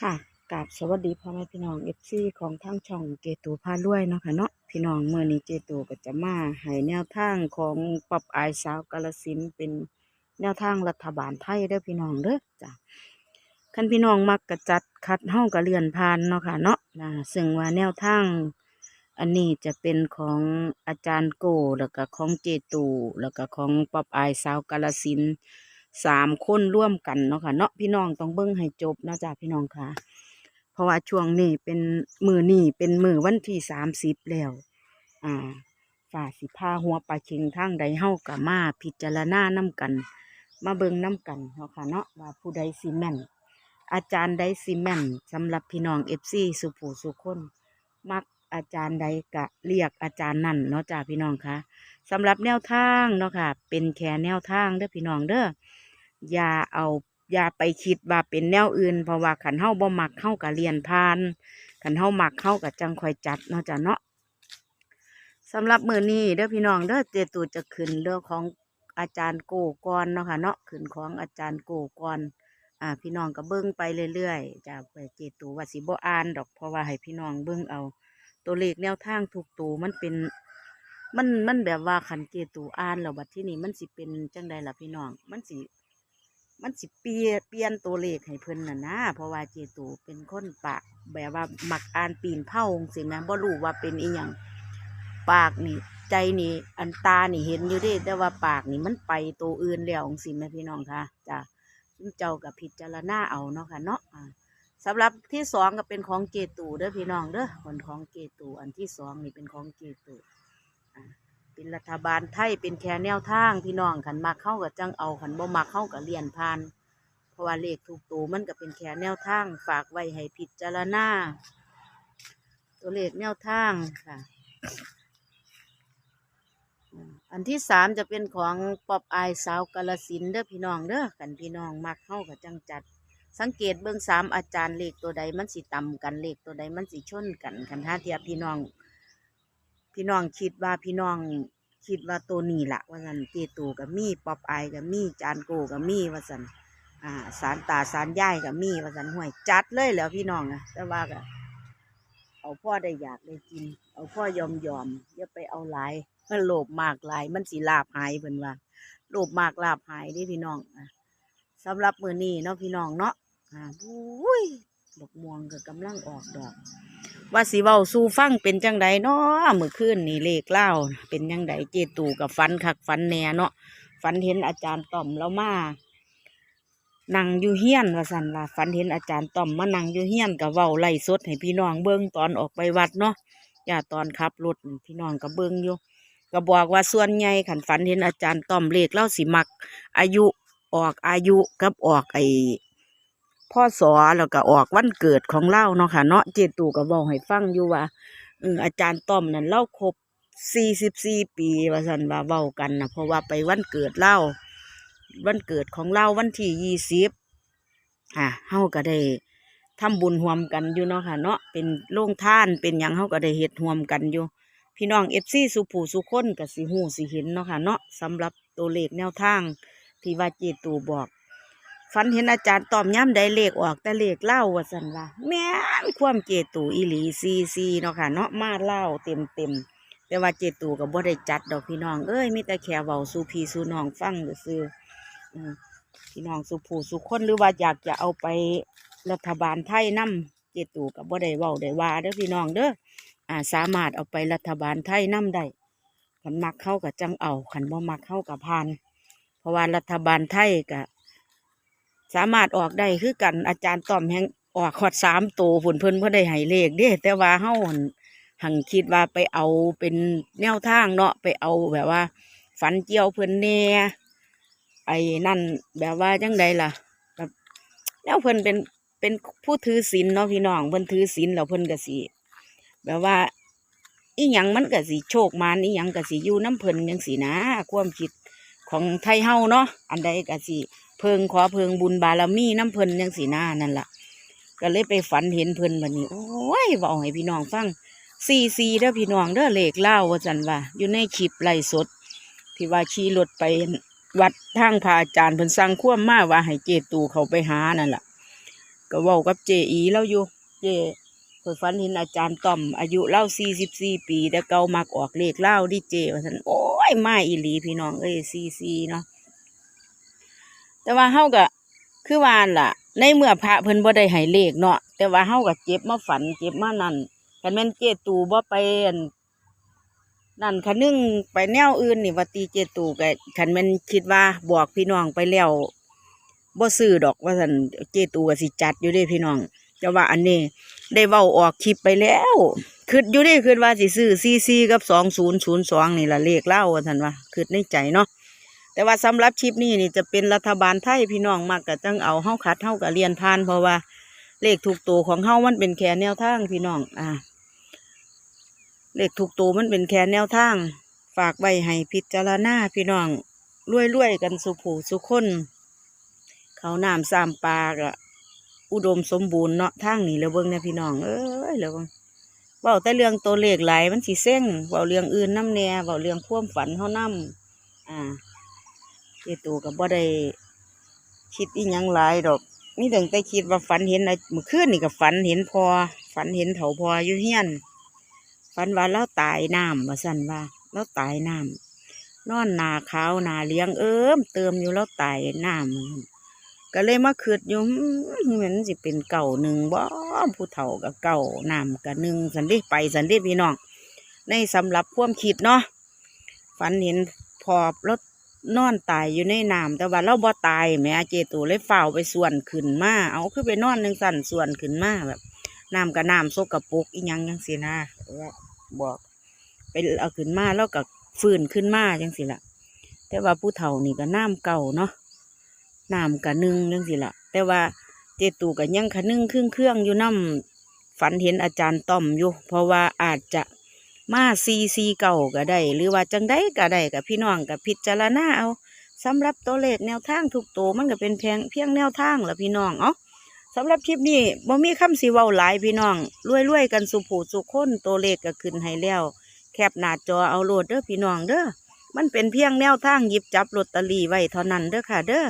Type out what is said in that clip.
ค่ะกราบสวัสดีพ่อแม่พี่น้องเอฟซีของทางช่องเจตูพารวยเนาะค่ะเนาะพี่น้องเมื่อนี้เจตูก็จะมาให้แนวทางของปรับอายสาวกาลสินเป็นแนวทางรัฐบาลไทยเด้อพี่น้องเด้อจ้ะคันพี่น้องมักกระจัดคัดเฮากระเลือนผ่านเนาะค่ะเนาะนะซึ่งว่าแนวทางอันนี้จะเป็นของอาจารย์โกแล้วก็ของเจตูแล้วก็ของปรับอายสาวกาลสิน สามคนร่วมกันเนาะค่ะเนาะพี่น้องต้องเบิ่งให้จบนะจ๊ะพี่น้องค่ะ เพราะว่าช่วงนี้เป็นมือนี่เป็นมือวันที่สามสิบแล้ว อ่าฝ่าสิพาหัวปลาชิงทางใดเฮากับมาพิจารณานํกัน มาเบิ่งนํกันเนาะค่ะเนาะว่าผู้ใดสิแมนอาจารย์ใดสิแมนสำหรับพี่น้องเอฟซีสุผู้สุคนมักอาจารย์ใดกะเรียกอาจารย์นั่นเนาะจ้าพี่น้องคะสำหรับแนวทางเนาะค่ะ เป็นแค่แนวทางเด้อพี่น้องเด้อ อย่าเอาอย่าไปคิดว่าเป็นแนวอื่น เพราะว่าขันเฮาบ่มักเข้ากับเรียนพานขันเฮามักเข้ากับจังคอยจัดเนาะจ้ะเนาะสำหรับมือนี้เด้อพี่น้องเด้อเจตูจะขึ้นเรื่องของอาจารย์โกกรเนาะค่ะเนาะขึ้นของอาจารย์โกกรอ่า พี่น้องก็เบิ้งไปเรื่อยๆจะไปเจตูว่าสิบ่อ่านดอกเพราะว่าให้พี่น้องเบิ้งเอาตัวเลขแนวทางถูกตูมันเป็น มันมันแบบว่าขันเจตูอ่านแล้วบัดที่นี่มันสิเป็นจังใดล่ะพี่น้อง มันสิ มันสิเปลี่ยนเปลี่ยนตัวเลขให้เพิ่นน่ะนะเพราะว่าเจตูเป็นคนปากแบบว่ามักอ่านปีนเผาสิแม่บ่รู้ว่าเป็นอีหยังปากนี่ใจนี่อันตานี่เห็นอยู่ด้แต่ว่าปากนี่มันไปตัวอื่นแล้วสิแม่พี่น้องค่ะจ้ะซึ่งเจ้ากับพิจารณาเอาเนาะค่ะเนาะอ่าสำหรับที่สองก็เป็นของเจตูเด้อพี่น้องเด้อคนของเจตูอันที่สองนี่เป็นของเจตูอ่า เป็นรัฐบาลไทยเป็นแค่แนวทางพี่น้องขันมาเข้ากับจังเอาขันบ่มาเข้ากับเลียนพาน เพราะว่าเลขถูกตัวมันก็เป็นแค่แนวทาง ฝากไว้ให้พิจารณาตัวเลขแนวทางค่ะ อันที่สามจะเป็นของปอบอายสาวกาลสินเด้อพี่น้องเด้อกันพี่น้องมักเข้ากับจังจัด สังเกตเบื้องสามอาจารย์เลขตัวใดมันสิต่ำกันเลขตัวใดมันสิชนกันคันท่าเทียบพี่น้อง พี่น้องคิดว่าพี่น้องคิดว่าตัวนี้ละว่าสันเจตูกับมีปอบอกับมีจานโกกับมีว่าสันอ่าสารตาสารย่ายกับมีว่าสันห่วยจัดเลยแหล้วพี่น้องอะแต่ว่าก็เอาพ่อได้อยากได้กิน เอาพ่อยอมยอมอย่าไปเอาหลายมันโลภมากหลาย มันสิลาบหายเพิ่นว่าโลภมากลาบหายด้พี่น้องอะสำหรับมือนี้เนาะพี่น้องเนาะอ่าอุ้ยดอกม่วงก็กำลังออกดอก ว่าสิเว้าสู่ฟังเป็นจังใดเนาะเมื่อคืนนี่เลขเล่าเป็นจังใดเจตูกับฟันคักฟันแหน่เนาะฟันเห็นอาจารย์ต่อมแล้วมานั่งอยู่เฮียนว่าสันว่าฟันเห็นอาจารย์ต่อมมานั่งอยู่เฮียนกับเว้าไล่สดให้พี่น้องเบิ่งตอนออกไปวัดเนาะอย่าตอนขับรถพี่น้องก็เบิ่งอยู่ก็บอกว่าส่วนใหญ่ขันฝันเห็นอาจารย์ต่อมเลขเล่าสิมัก อายุออกอายุกับออกไอ พ่อสอแล้วก็ออกวันเกิดของเล่าเนาะค่ะเนาะเจตูก็บอกให้ฟังอยู่ว่าเอออาจารย์ต้อมนั่นเล่าครบสี่สิบสี่ปีว่าสันว่าเว้ากันนะเพราะว่าไปวันเกิดเล่าวันเกิดของเล่าวันที่ยี่สิบอะเฮาก็ได้ทำบุญรวมกันอยู่เนาะค่ะ เนาะเป็นโรงท่านเป็นหยังเฮาก็ได้เฮ็ดรวมกันอยู่ พี่น้องเอฟซีสุผูสุคนก็สิหูสิเห็นเนาะค่ะเนาะสำหรับตัวเลขแนวทางที่ว่าเจตูบอก ฝันเห็นอาจารย์ตอมย้ำได้เลขออก แต่เลขเล่าว่าสันว่าแม่นความเจตูอีหลีซีซีเนาะค่ะเนาะมาเล่าเต็มเต็มแต่ว่าเจตูกับบ่ได้จัดดอกพี่น้องเอ้ยมีแต่แค่เว้าสูพีสูน้องฟังซื่อๆอืมพี่น้องสุผู้สุคนหรือว่าอยากจะเอาไปรัฐบาลไทยนํเจตูกับบ่ได้เว้าได้ว่าเด้อพี่น้องเด้ออ่าสามารถเอาไปรัฐบาลไทยนํได้ขันมักเข้ากับจังเอาขันบ่มักเข้ากับพาน เพราะว่ารัฐบาลไทยกับ สามารถออกได้คือกันอาจารย์ต้อมแห่งออกขอดสามตัวผลเพิ่นเพื่อได้ให้เลขเด้แต่ว่าเฮาหังคิดว่าไปเอาเป็นแนวทางเนาะไปเอาแบบว่า ฝันเจียวเพิ่นแน่ไอ้นั่นแบบว่าจังใดล่ะแบบแล้วเพิ่นเป็นเป็นผู้ถือศีลเนาะพี่น้องเพิ่นถือศีลแล้วเพิ่นก็สิแบบว่า อีหยังมันก็สิโชคมานอีหยังก็สิอยู่น้ำเพิ่นจังสินะ ความคิดของไทยเฮาเนาะอันใดก็สิ เพิงขอเพิงบุญบารมีน้ำเพินยังสีหน้านั่นล่ะ ก็เลยไปฝันเห็นเพิ่นบัดนี้โอ้ยบอกให้พี่น้องฟังซีซีเด้อพี่น้องเด้อเหลขเล่าว่าจันว่า อยู่ในคลิปไลสด ที่ว่าขี่รถไปวัดทางพระอาจารย์เพิ่นสั่งคว่ำมาว่าให้เจตูเขาไปหานั่นล่ะ ก็ว้ากับเจอีเราอยู่เจข่อยฝันเห็นอาจารย์ต้อม อายุเล่าสี่สิบสี่ปีแต่เกามักออกเลขเล่าดิเจว่าซั่นโอ้ยมาอีหลีพี่น้องเอ้ยสี่สี่เนาะ แต่ว่าเฮาก็คือวานล่ะ ในเมื่อพระเพิ่นบ่ได้ให้เลขเนาะแต่ว่าเฮาก็เจ็บมาฝันเจ็บมานั่นคันแม่นเจตูบ่ไปอั่นนั่นคันนึงไปแนวอื่นนี่ว่าตีเจตูก็คันแม่นคิดว่าบอกพี่น้องไปแล้วบ่ซื้อดอกว่าซั่นเจตูก็สิจัดอยู่เด้พี่น้องแต่ว่าอันนี้ได้เว้าออกคลิปไปแล้วคิดอยู่ด้คิดว่าสิซื้อ44กับ2002นี่ล่ะเลขเล่าว่าซั่นว่าคิดในใจเนาะ แต่ว่าสำหรับคลิปนี้นี่จะเป็นรัฐบาลไทยพี่น้องมากก็จังเอาเฮาคัดเฮาก็เรียนผ่านเพราะว่า เลขถูกตัวของเฮามันเป็นแค่แนวทางพี่น้องอ่าเลขถูกตัวมันเป็นแค่แนวทาง ฝากไว้ให้พิจารณาพี่น้องรวยๆกันสุผูสุคน เขาวน้ำสามปาก็อุดมสมบูรณ์เนาะทางนี้แล้วเบิ่งเนี่ยพี่น้อง เอ้ยแล้วเบิงเว้าแต่เรื่องตัวเลขหลายมันสิเส้งเว้าเรื่องอื่นน้ำแน่เว้าเรื่องควมฝันเฮานํอ่า จตูก็บ่ได้คิดอีหยังหลายดอกมีแต่แต่คิดว่าฝันเห็นอะไรเมื่อคืนนี่ก็ฝันเห็นพอฝันเห็นเถาพออยู่เฮียนฝันว่าเราตายน้ำว่าสั่นว่าเราตายน้ำนอนหนาขาวนาเลี้ยงเอิมเติมอยู่เราตายน้ำก็เลยมาคืดอยู่เหมมันสิเป็นเก่าหนึ่งบ่ผู้เฒ่ากับเก่าน้ำกับหนึ่งสันดิไปสันดิพี่น้องในสำหรับควมคิดเนาะฝันเห็นพอรถ นอนตายอยู่ในน้ำแต่ว่าเราบ่ตายแม่เจตูเลยเฝ้าวไปส่วนขึ้นมาเอาคือไปนอนหนึ่งสั่นส่วนขึ้นมาแบบน้ำกับน้ำโซกกระปุกอีหยังจังสินะว่าบอกไปเอาขึ้นมาแล้วก็ฟื้นขึ้นมาจังสิละแต่ว่าผู้เฒ่านี่ก็น้ำเก่าเนาะน้ำกับนึ่งจังสิละแต่ว่าเจตูกับยังคะนึ่งเครื่องเครื่องๆอยู่น้ำฝันเห็นอาจารย์ต้อมอยู่ เพราะว่าอาจจะ มาซีซีเก่าก็ได้หรือว่าจังได้ก็ได้กับพี่น้องกับพิจารณาเอาสำหรับตัวเลขแนวทางทุกตัวมันก็เป็นเพียงเพียงแนวทางละพี่น้องเอ้าสำหรับคลิปนี้บ่มีคำสิเว้าหลายพี่น้องรวยๆกันสุผูสุคนตัวเลขก็ขึ้นให้แล้ว แคปหน้าจอเอาโหลดเด้อพี่น้องเด้อมันเป็นเพียงแนวทางหยิบจับลอตเตอรี่ไว้เท่านั้นเด้อค่ะเด้อ